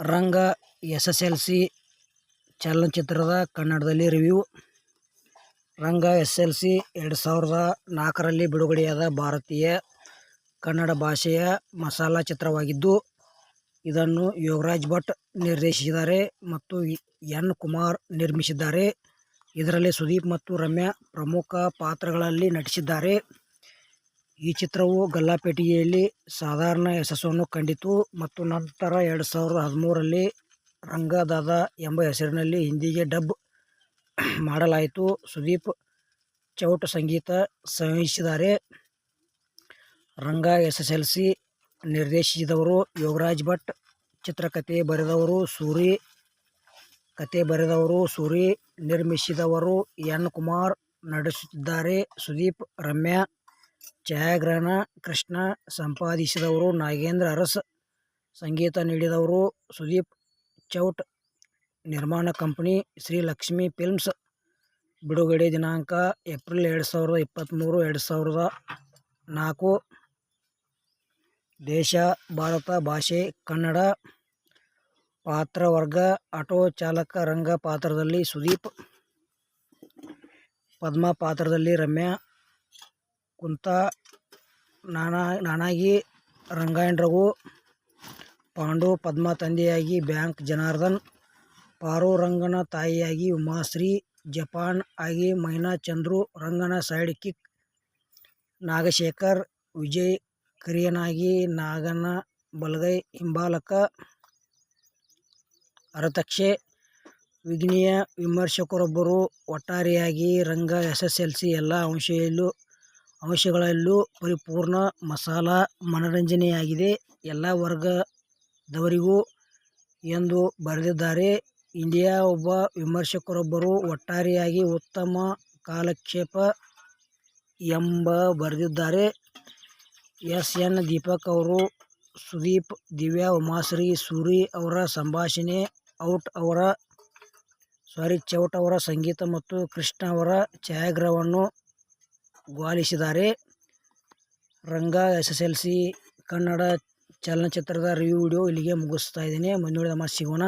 Ranga S S L C ಚಲನಚಿತ್ರದ ಕನ್ನಡದಲ್ಲಿ review Ranga S L C ಎರಡು ಸಾವಿರದ ನಾಲ್ಕರಲ್ಲಿ ಬಿಡುಗಡೆಯಾದ ಭಾರತೀಯ ಕನ್ನಡ ಭಾಷೆಯ ಮಸಾಲಾ ಚಿತ್ರವಾಗಿದ್ದು, ಇದನ್ನು ಯೋಗರಾಜ್ ಭಟ್ ನಿರ್ದೇಶಿಸಿದ್ದಾರೆ ಮತ್ತು ಎನ್. ಕುಮಾರ್ ನಿರ್ಮಿಸಿದ್ದಾರೆ. ಇದರಲ್ಲಿ ಸುದೀಪ್ ಮತ್ತು ರಮ್ಯಾ ಪ್ರಮುಖ ಪಾತ್ರಗಳಲ್ಲಿ ನಟಿಸಿದ್ದಾರೆ. ಈ ಚಿತ್ರವು ಗಲ್ಲಾಪೆಟ್ಟಿಗೆಯಲ್ಲಿ ಸಾಧಾರಣ ಯಶಸ್ಸನ್ನು ಕಂಡಿತು ಮತ್ತು ನಂತರ ಎರಡು ಸಾವಿರದ ಹದಿಮೂರರಲ್ಲಿ ರಂಗದಾದ ಎಂಬ ಹೆಸರಿನಲ್ಲಿ ಹಿಂದಿಗೆ ಡಬ್ ಮಾಡಲಾಯಿತು. ಸುದೀಪ್ ಚೌಟ ಸಂಗೀತ ಸಂಯೋಜಿಸಿದ್ದಾರೆ. Ranga S S L C ನಿರ್ದೇಶಿಸಿದವರು Yogaraj Bhat, ಚಿತ್ರಕಥೆ ಬರೆದವರು ಸೂರಿ, ಕತೆ ಬರೆದವರು ಸೂರಿ, ನಿರ್ಮಿಸಿದವರು ಎನ್. ಕುಮಾರ್, ನಡೆಸುತ್ತಿದ್ದಾರೆ ಸುದೀಪ್, ರಮ್ಯಾ. ಛಾಯಾಗ್ರಹಣ ಕೃಷ್ಣ, ಸಂಪಾದಿಸಿದವರು ನಾಗೇಂದ್ರ ಅರಸ್, ಸಂಗೀತ ನೀಡಿದವರು ಸುದೀಪ್ ಚೌಟ್ ನಿರ್ಮಾಣ ಕಂಪನಿ ಶ್ರೀಲಕ್ಷ್ಮಿ ಫಿಲ್ಮ್ಸ್. ಬಿಡುಗಡೆ ದಿನಾಂಕ ಏಪ್ರಿಲ್ ಎರಡು ಸಾವಿರದ ಇಪ್ಪತ್ತ್ಮೂರು ಎರಡು ಸಾವಿರದ ನಾಲ್ಕು. ದೇಶ ಭಾರತ ಭಾಷೆ ಕನ್ನಡ. ಪಾತ್ರವರ್ಗ ಆಟೋ ಚಾಲಕ ರಂಗ ಪಾತ್ರದಲ್ಲಿ ಸುದೀಪ್, ಪದ್ಮ ಪಾತ್ರದಲ್ಲಿ ರಮ್ಯಾ, ಕುಂತಾ ನಾನಾಗಿ ರಂಗಾಯಣ ರಘು, ಪಾಂಡು ಪದ್ಮ ತಂದೆಯಾಗಿ ಬ್ಯಾಂಕ್ ಜನಾರ್ದನ್, ಪಾರು ರಂಗನ ತಾಯಿಯಾಗಿ ಉಮಾಶ್ರೀ, ಜಪಾನ್ ಆಗಿ ಮೈನಾ ಚಂದ್ರು, ರಂಗನ ಸೈಡ್ ಕಿಕ್ ನಾಗಶೇಖರ್, ವಿಜಯ್ ಕರಿಯನಾಗಿ ನಾಗನ ಬಲಗೈ ಹಿಂಬಾಲಕ ಅರತಕ್ಷೆ ವಿಘ್ನೀಯ ವಿಮರ್ಶಕರೊಬ್ಬರು. ಒಟ್ಟಾರೆಯಾಗಿ Ranga S S L C ಎಲ್ಲಾ ಅಂಶಗಳಲ್ಲೂ ಪರಿಪೂರ್ಣ ಮಸಾಲಾ ಮನರಂಜನೆಯಾಗಿದೆ ಎಲ್ಲ ವರ್ಗದವರಿಗೂ ಎಂದು ಬರೆದಿದ್ದಾರೆ ಇಂಡಿಯಾ ಒಬ್ಬ ವಿಮರ್ಶಕರೊಬ್ಬರು ಒಟ್ಟಾರೆಯಾಗಿ ಉತ್ತಮ ಕಾಲಕ್ಷೇಪ ಎಂಬ ಬರೆದಿದ್ದಾರೆ ಎಸ್. ಎನ್. ದೀಪಕ್ ಅವರು ಸುದೀಪ್, ದಿವ್ಯಾ ಉಮಾಶ್ರೀ, ಸೂರಿ ಅವರ ಸಂಭಾಷಣೆ, ಚೌಟ ಅವರ ಸಂಗೀತ ಮತ್ತು ಕೃಷ್ಣ ಅವರ ಛಾಯಾಗ್ರಹಣವನ್ನು ಗ್ವಾಲಿಸಿದ್ದಾರೆ. Ranga S S L C Kannada ಚಲನಚಿತ್ರದ ರಿವ್ಯೂ ವಿಡಿಯೋ ಇಲ್ಲಿಗೆ ಮುಗಿಸ್ತಾ ಇದ್ದೀನಿ. ಮುಂದಿನ ಮಾತು ಸಿಗೋಣ.